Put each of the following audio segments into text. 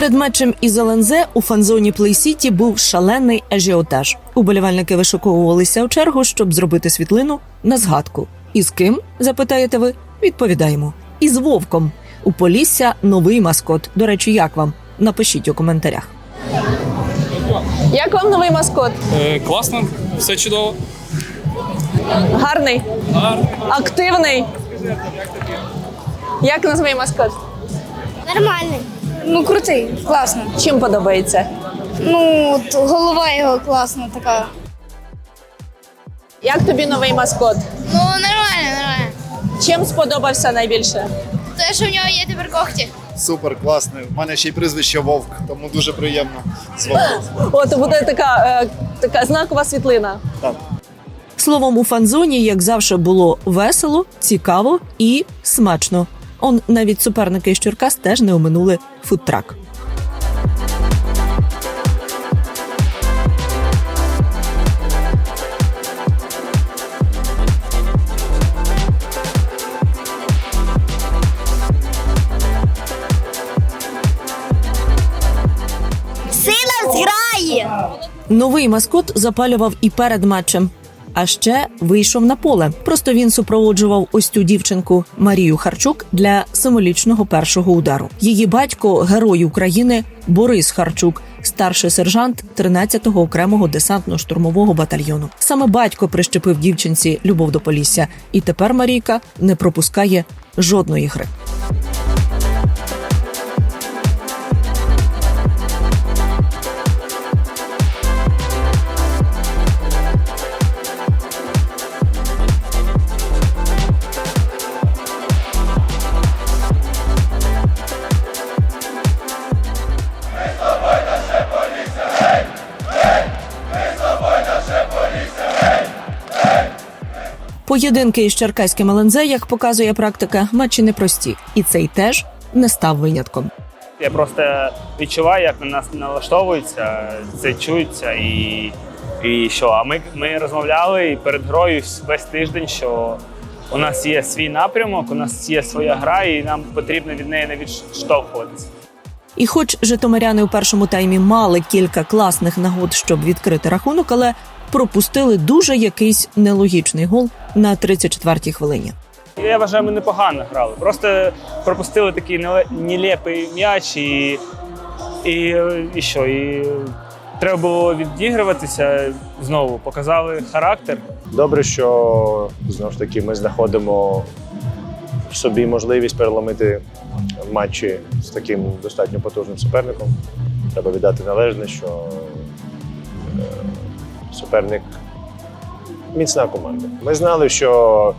Перед матчем із ЛНЗ у фанзоні Плей-Сіті був шалений ажіотаж. Уболівальники вишуковувалися у чергу, щоб зробити світлину на згадку. І з ким запитаєте ви? Відповідаємо. Із вовком. У Полісся новий маскот. До речі, як вам? Напишіть у коментарях. Як вам новий маскот? Е, класно, все чудово. Гарний, Гарний. активний. Як новий маскот? Нормальний. Ну, крутий, класно. Чим подобається? Ну, от голова його класна така. Як тобі новий маскот? Ну, нормально, нормально. Чим сподобався найбільше? Те, що в нього є тепер когті. Супер, класний. У мене ще й прізвище Вовк, тому дуже приємно з вами. О, то буде така, е, така знакова світлина. Так. Словом, у фанзоні, як завжди, було весело, цікаво і смачно. Он навіть суперники із Черкас теж не оминули фудтрак. Сила зграє! Новий маскот запалював і перед матчем. А ще вийшов на поле. Просто він супроводжував ось цю дівчинку Марію Харчук для символічного першого удару. Її батько, герой України Борис Харчук, старший сержант 13-го окремого десантно-штурмового батальйону. Саме батько прищепив дівчинці любов до Полісся, і тепер Марійка не пропускає жодної гри. Поєдинки із черкаським ЛНЗ, як показує практика, матчі непрості, і цей теж не став винятком. Я просто відчуваю, як на нас налаштовуються, це чується і, і що. А ми, ми розмовляли і перед грою весь тиждень, що у нас є свій напрямок, у нас є своя гра, і нам потрібно від неї не відштовхуватися. І хоч житомиряни у першому таймі мали кілька класних нагод, щоб відкрити рахунок, але пропустили дуже якийсь нелогічний гол на 34-й хвилині. Я вважаю, ми непогано грали. Просто пропустили такий неле- нелепий м'яч і, і, і що? І треба було відігруватися знову. Показали характер. Добре, що знову ж таки ми знаходимо в собі можливість переломити матчі з таким достатньо потужним суперником. Треба віддати належне, що е, суперник міцна команда. Ми знали, що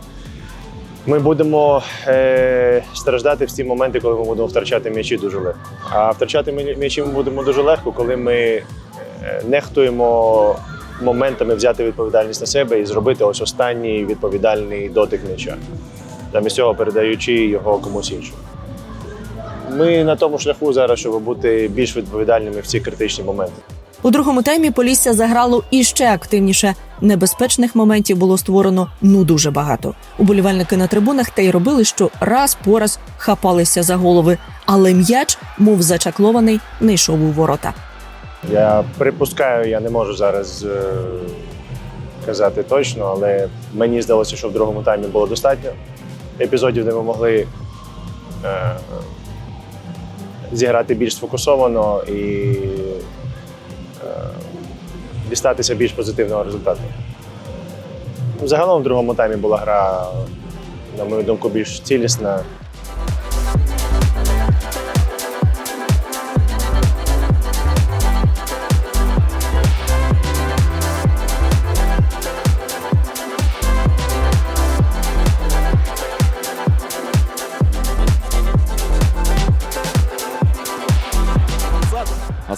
ми будемо е, страждати в ті моменти, коли ми будемо втрачати м'ячі дуже легко. А втрачати м'ячі ми будемо дуже легко, коли ми е, нехтуємо моментами взяти відповідальність на себе і зробити ось останній відповідальний дотик м'яча, замість цього передаючи його комусь іншому. Ми на тому шляху зараз, щоб бути більш відповідальними в ці критичні моменти. У другому таймі Полісся заграло іще активніше. Небезпечних моментів було створено ну дуже багато. Уболівальники на трибунах та й робили, що раз по раз хапалися за голови, але м'яч, мов зачаклований, не йшов у ворота. Я припускаю, я не можу зараз е, казати точно, але мені здалося, що в другому таймі було достатньо епізодів, де ми могли е, зіграти більш сфокусовано і дістатися більш позитивного результату. Загалом в другому таймі була гра, на мою думку, більш цілісна.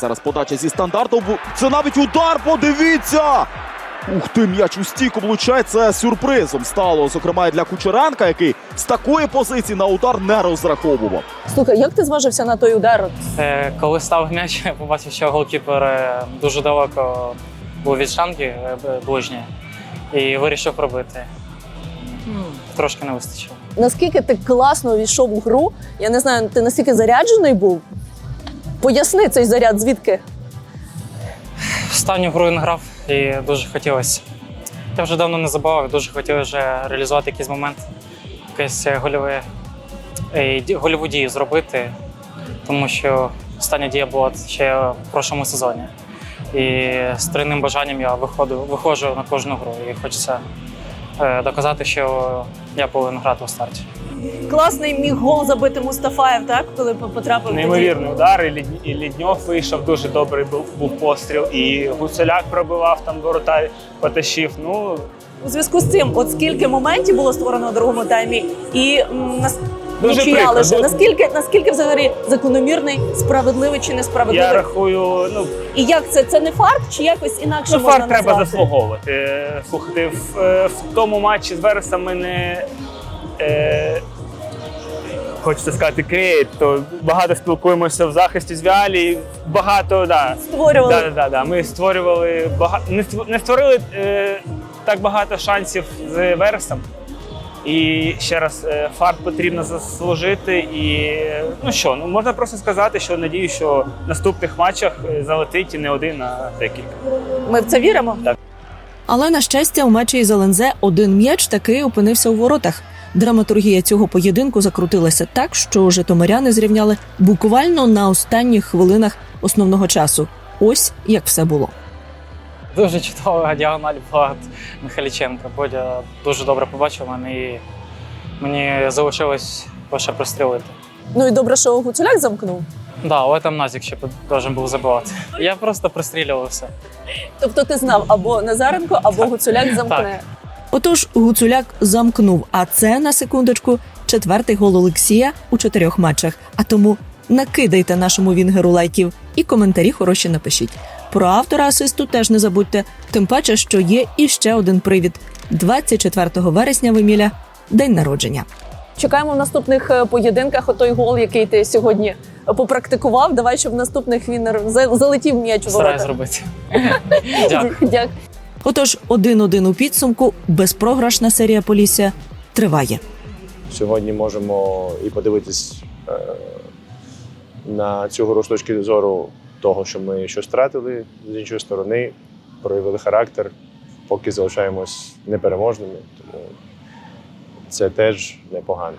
Зараз подача зі стандарту. Це навіть удар, подивіться! Ух ти, м'яч у стійку влучає. Це сюрпризом стало, зокрема, і для Кучеренка, який з такої позиції на удар не розраховував. Слухай, як ти зважився на той удар? Е, Коли став м'яч, я побачив, що голкіпер е, дуже далеко був від штанги е, ближньої і вирішив пробити. Трошки не вистачило. Наскільки ти класно війшов у гру? Я не знаю, ти настільки заряджений був? Поясни цей заряд, звідки? Останню гру не грав і дуже хотілося. Я вже давно не забував, дуже хотів вже реалізувати якийсь момент, якесь гольове, е, гольову дію зробити, тому що остання дія була ще в прошлому сезоні. І з тройним бажанням я виходу, виходжу на кожну гру і хочеться е, доказати, що я повинен грати у старті. Класний міг гол забити Мустафаєв, так? Коли потрапив. тоді. Неймовірний удар, і Лід- Лідньов вийшов, дуже добрий був, був постріл, і Гуцуляк пробивав там ворота, потащив. Ну, У зв'язку з цим, от скільки моментів було створено у другому таймі, і м, нічия прикро, лише. Наскільки, наскільки взагалі закономірний, справедливий чи несправедливий? я рахую, ну, І як це? Це не фарт чи якось інакше Ну, можна фарт треба заслуговувати. Е, Слухайте, в, е, в тому матчі з Вересом ми не. Е, Хочеться сказати креїт, то багато спілкуємося в захисті з Віалі. Багато, да. Створювали. Да, да, да, да. Ми створювали багато не створили е, так багато шансів з Вересом. І ще раз, е, фарт потрібно заслужити. І ну що, ну можна просто сказати, що надію, що в наступних матчах е, залетить і не один, а декілька. Ми в це віримо? Так. Але на щастя, у матчі із ЛНЗ один м'яч таки опинився у воротах. Драматургія цього поєдинку закрутилася так, що житомиряни зрівняли буквально на останніх хвилинах основного часу. Ось як все було. Дуже чудова діагональ була від Михайліченка. Бодя дуже добре побачив мене і мені залишилось лише пристрілити. Ну і добре, що Гуцуляк замкнув. Да, але там Назік ще должен був забивати. Я просто пристрілював все. Тобто ти знав або Назаренко, або Гуцуляк замкне. Отож, Гуцуляк замкнув. А це на секундочку четвертий гол Олексія у чотирьох матчах. А тому накидайте нашому вінгеру лайків і коментарі хороші напишіть. Про автора асисту теж не забудьте. Тим паче, що є іще один привід: 24 вересня в Еміля день народження. Чекаємо в наступних е, поєдинках отой гол, який ти сьогодні попрактикував. Давай, щоб в наступних він залетів м'яч у ворота. зробити. Дякую. Дякую. Отож, 1-1 у підсумку, безпрограшна серія Полісся триває. Сьогодні можемо і подивитись е, на цю гру з точки зору того, що ми щось втратили, з іншої сторони, проявили характер, поки залишаємось непереможними. Тому це теж непогано.